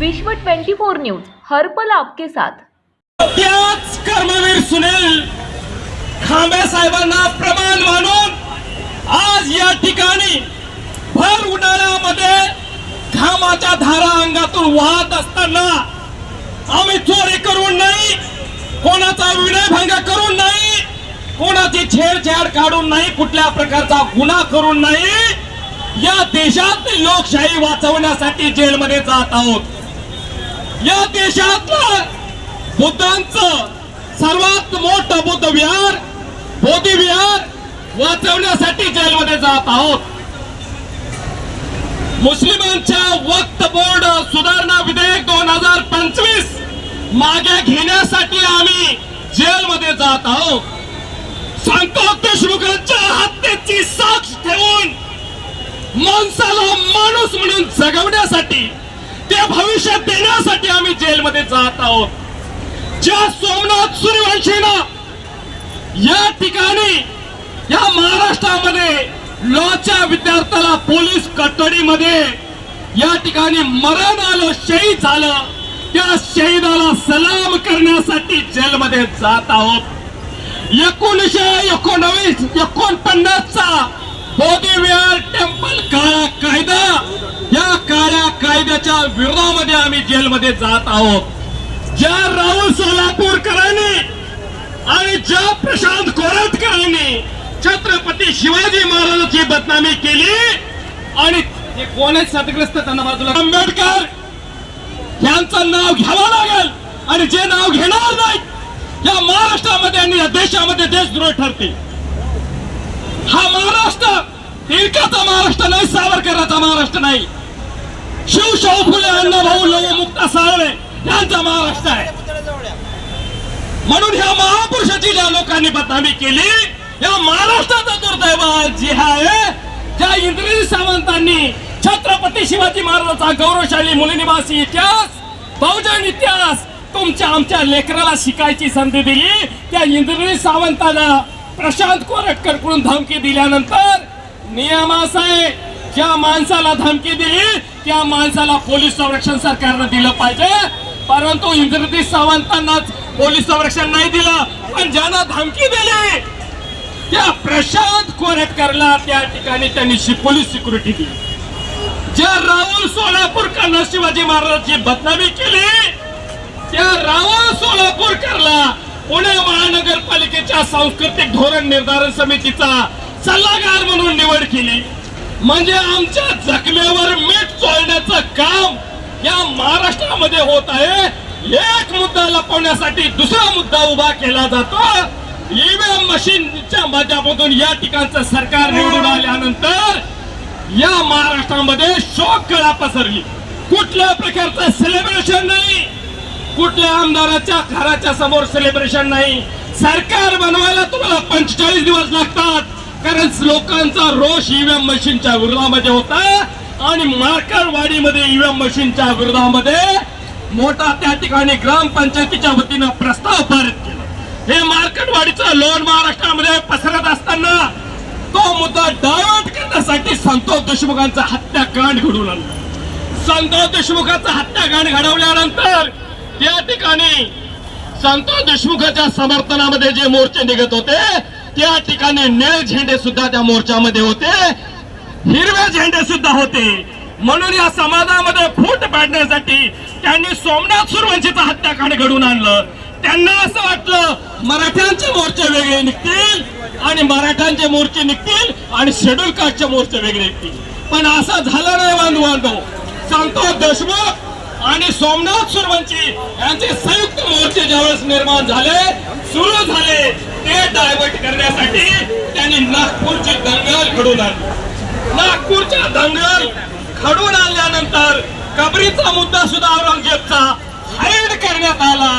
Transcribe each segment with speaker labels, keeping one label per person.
Speaker 1: विश्व 24 न्यूज हर्पल आपके साथ.
Speaker 2: त्याच कर्मवीर सुनील खांबे साहेबांना प्रमाण मानून आज या ठिकाणी भर उन्हाळ्यामध्ये घामाच्या धारा अंगातून वाहत असताना आम्ही चोरी करून नाही कोणाचा विनयभंग करून नाही कोणाची छेडछाड काढून नाही कुठल्या प्रकारचा गुन्हा करून नाही या देशात लोकशाही वाचवण्यासाठी जेलमध्ये जात आहोत. या देशातलं बुद्धांचं सर्वात मोठं बुद्ध विहार बोधी विहार वाचवण्यासाठी जेलमध्ये जात आहोत. मुस्लिमांच्या वक्त बोर्ड सुधारणा विधेयक दोन हजार पंचवीस मागे घेण्यासाठी आम्ही जेलमध्ये जात आहोत. संतोष देशमुखांच्या हत्येची साक्ष ठेवून माणसाला माणूस म्हणून जगवण्यासाठी ते भविष्य देण्यासाठी आम्ही जेलमध्ये जात आहोत. ज्या सोमनाथ सूर्यवंशीनं या ठिकाणी या महाराष्ट्रामध्ये लॉच्या विद्यार्थ्याला पोलीस कस्टडीमध्ये या ठिकाणी मरण आलं शहीद झालं त्या शहीदाला सलाम करण्यासाठी जेलमध्ये जात आहोत. एकोणीसशे एकोणवीस एकोणपन्नासचा मोदी विहार टेम्पल काळा कायदा. या काळ्या कायद्याच्या विरोधामध्ये आम्ही जेलमध्ये जात आहोत. ज्या राहुल सोलापूरकरांनी आणि ज्या प्रशांत कोरटकरांनी छत्रपती शिवाजी महाराजांची बदनामी केली आणि ते कोण आहेत त्यांना बाजूला आंबेडकर यांचं नाव घ्यावं लागेल आणि जे नाव घेणार नाही या महाराष्ट्रामध्ये आणि या देशामध्ये देशद्रोह ठरतील. हा महाराष्ट्र टिळकाचा महाराष्ट्र नाही सावरकराचा महाराष्ट्र नाही. शिवशाहू फुले अण्णाभाऊ लव मुक्ता साळवे यांचा महाराष्ट्र आहे. म्हणून ह्या महापुरुषाची ज्या लोकांनी बदनामी केली या महाराष्ट्राचा दुर्दैव जे आहे. त्या इंद्रजी सावंतांनी छत्रपती शिवाजी महाराजांचा गौरवशाली मुलनिवासी इतिहास बहुजन इतिहास तुमच्या आमच्या लेकराला शिकायची संधी दिली त्या इंद्रजी सावंताला प्रशांत कोरटकरकडून धमकी दिल्यानंतर नियम असा आहे ज्या माणसाला धमकी दिली त्या माणसाला पोलीस संरक्षण सरकारनं दिलं पाहिजे. परंतु इंद्रजीत सावंतांनाच पोलीस संरक्षण नाही दिलं पण ज्यांना धमकी दिली त्या प्रशांत कोरटकरला त्या ठिकाणी त्यांनी पोलीस सिक्युरिटी दिली. ज्या राहुल सोलापूरकरनं शिवाजी महाराजांची बदनामी केली त्या राहुल सोलापूरकरला पुणे महानगरपालिकेच्या सांस्कृतिक धोरण निर्धारण समितीचा सल्लागार म्हणून निवड केली. म्हणजे आमच्या जखमेवर मीठ चोळण्याचं काम या महाराष्ट्रामध्ये होत आहे. एक मुद्दा लपवण्यासाठी दुसरा मुद्दा उभा केला जातो. ईव्हीएम मशीनच्या माध्यमातून या ठिकाणचं सरकार निवडून आल्यानंतर या महाराष्ट्रामध्ये शोक कळा पसरली. कुठल्या प्रकारचं सेलिब्रेशन नाही. कुठल्या आमदाराच्या घराच्या समोर सेलिब्रेशन नाही. सरकार बनवायला तुम्हाला पंचेचाळीस दिवस लागतात. कारण लोकांचा रोष ईव्हीएम मशीनच्या विरोधामध्ये होता. आणि मार्करवाडीमध्ये ईव्हीएम मशीनच्या विरोधामध्ये मोठा त्या ठिकाणी ग्रामपंचायतीच्या वतीनं प्रस्ताव पारित केला. हे मार्केटवाडीचं लोन महाराष्ट्रामध्ये पसरत असताना तो मुद्दा डायव्हर्ट करण्यासाठी संतोष देशमुखांचा हत्याकांड घडवून आणला. संतोष देशमुखांचा हत्याकांड घडवल्यानंतर त्या ठिकाणी संतोष देशमुखाच्या समर्थनामध्ये जे मोर्चे निघत होते त्या ठिकाणी निळे झेंडे सुद्धा त्या मोर्चामध्ये होते. हिरवे झेंडे सुद्धा होते. म्हणून या समाजामध्ये फूट पाडण्यासाठी त्यांनी सोमनाथ सुरवंशीचा हत्याकांड घडून आणलं. त्यांना असं वाटलं मराठ्यांचे मोर्चे वेगळे निघतील आणि मराठ्यांचे मोर्चे निघतील आणि शेड्यूल कास्टचे मोर्चे वेगळे निघतील. पण असं झालं नाही बांधू बांधव संतोष देशमुख आणि सोमनाथ सुरवंशी यांचे संयुक्त मोर्चे ज्यावेळेस निर्माण झाले सुरू झाले ते डायव्हर्ट करण्यासाठी त्यांनी नागपूरची दंगल घडून आणली. नागपूरच्या दंगल घडून आणल्यानंतर कबरीचा मुद्दा सुद्धा औरंगजेबचा हाईड करण्यात आला.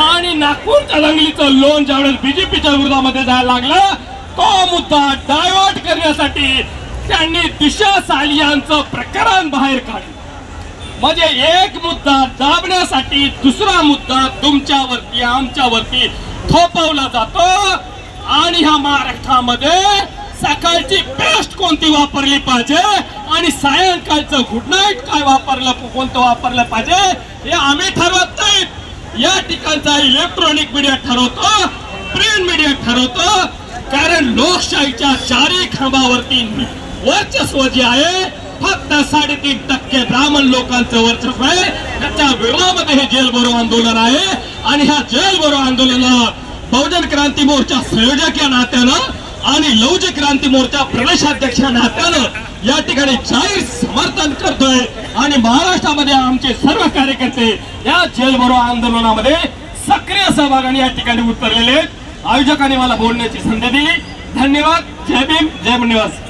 Speaker 2: आणि नागपूरच्या दंगलीचं लोन ज्यावेळेस बीजेपीच्या विरोधामध्ये जायला लागलं तो मुद्दा डायव्हर्ट करण्यासाठी त्यांनी दिशा सालियांचं प्रकरण बाहेर काढलं. म्हणजे एक मुद्दा दाबण्यासाठी दुसरा मुद्दा तुमच्यावरती आमच्यावरती थोपवला जातो. आणि ह्या महाराष्ट्रामध्ये सकाळची पेस्ट कोणती वापरली पाहिजे? आणि सायंकाळचं गुड नाईट काय वापरलं कोणतं वापरलं पाहिजे? हे आम्ही ठरवत नाहीत या ठिकाणचा इलेक्ट्रॉनिक मीडिया ठरवतो प्रिंट मीडिया ठरवतो. कारण लोकशाहीच्या चारी खांबावरती वर्चस्व जे आहे फक्त साडेतीन टक्के ब्राह्मण लोकांचं वर्चस्व आहे. त्याच्या विरोधामध्ये हे जेलभरो आंदोलन आहे. आणि ह्या जेलभरो आंदोलनाला बहुजन क्रांती मोर्चा संयोजक या नात्यानं आणि लौज क्रांती मोर्चा प्रदेशाध्यक्ष या नात्यानं या ठिकाणी जाहीर समर्थन करतोय. आणि महाराष्ट्रामध्ये आमचे सर्व कार्यकर्ते या जेलभरो आंदोलनामध्ये सक्रिय सहभागाने या ठिकाणी उतरलेले आहेत. आयोजकांनी मला बोलण्याची संधी दिली. धन्यवाद. जय भीम. जय निवास